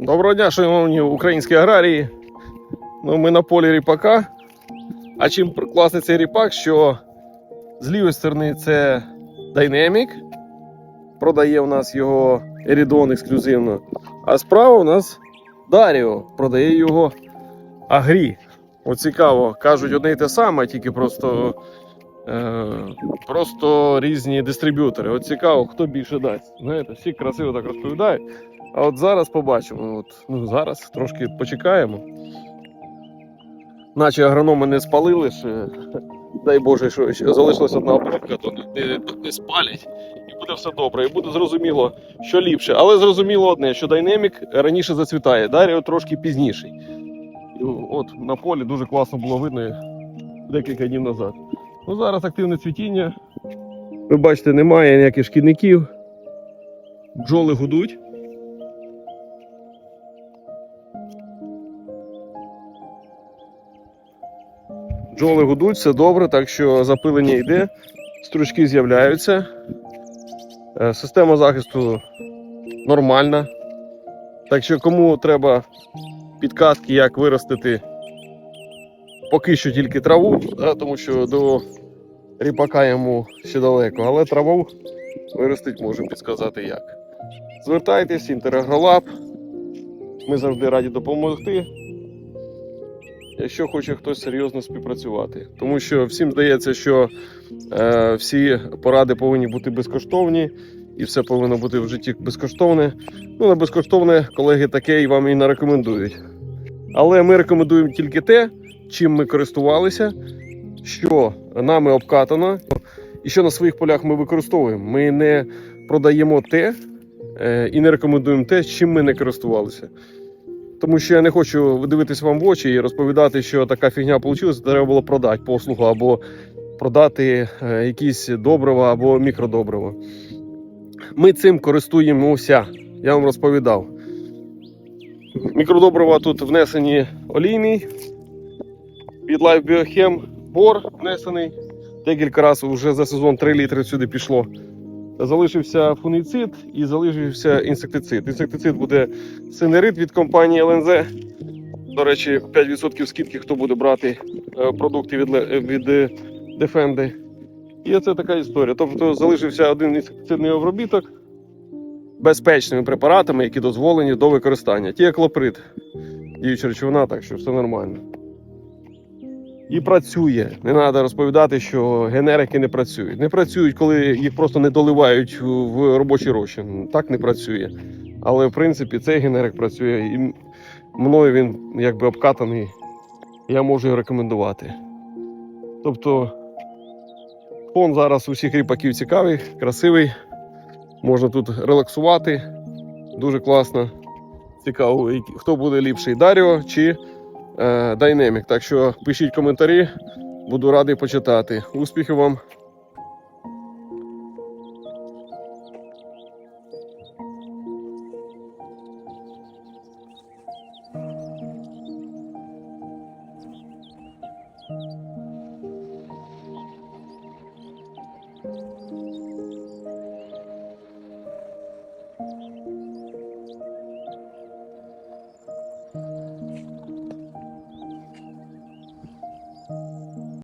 Доброго дня, шановні українські аграрії. Ну, ми на полі ріпака. А чим класний цей ріпак, що з лівої сторони це Dynamic, продає у нас його Eridon ексклюзивно. А справа у нас Даріо продає його Агрі. От цікаво, кажуть одне і те саме, тільки просто, е, просто різні дистриб'ютори. От цікаво, хто більше дасть. Знаєте, всі красиво так розповідають. А от зараз побачимо. От, ну, зараз трошки почекаємо. Наче агрономи не спалили ще. Дай Боже, що ще залишилась одна обробка, то не, не, не спалять. І буде все добре. І буде зрозуміло, що ліпше. Але зрозуміло одне, що Dynamic раніше зацвітає, Даріо трошки пізніший. І От на полі дуже класно було видно декілька днів назад. Ну, зараз активне цвітіння. Ви бачите, немає ніяких шкідників. Бджоли гудуть. Бджоли гудуть, все добре, так що запилення йде, стручки з'являються. Е, Система захисту нормальна. Так що кому треба підказки, як виростити поки що тільки траву, да, тому що до ріпака йому ще далеко, але траву виростить можемо підказати як. Звертайтесь, інтерагролаб. Ми завжди раді допомогти якщо хоче хтось серйозно співпрацювати. Тому що всім здається, що е, всі поради повинні бути безкоштовні, і все повинно бути в житті безкоштовне. Ну, не безкоштовне, колеги таке і вам і не рекомендують. Але ми рекомендуємо тільки те, чим ми користувалися, що нами обкатано, і що на своїх полях ми використовуємо. Ми не продаємо те е, і не рекомендуємо те, чим ми не користувалися. Тому що я не хочу дивитися вам в очі і розповідати, що така фігня вийшла, треба було продати послугу або продати е, якісь добрива або мікродобрива. Ми цим користуємося, я вам розповідав. Мікродобрива тут внесені олійний, від Life Biochem бор внесений. Декілька разів вже за сезон 3 літри сюди пішло. Залишився фунгіцид і залишився інсектицид. Інсектицид буде синерит від компанії ЛНЗ. До речі, 5% скидки, хто буде брати е, продукти від, Ле- від е, Defendi. І це така історія. Тобто залишився один інсектицидний обробіток безпечними препаратами, які дозволені до використання. Тіаклоприд, діюча речовина, так що все нормально. І працює. Не треба розповідати, що генерики не працюють. Не працюють, коли їх просто не доливають в робочий розчин. Так не працює. Але в принципі цей генерик працює і мною він якби обкатаний. Я можу його рекомендувати. Тобто фон зараз у всіх ріпаків цікавий, красивий. Можна тут релаксувати. Дуже класно. Цікаво, хто буде ліпший Даріо чи Dynamic. Так що пишіть коментарі, буду радий почитати. Успіхів вам!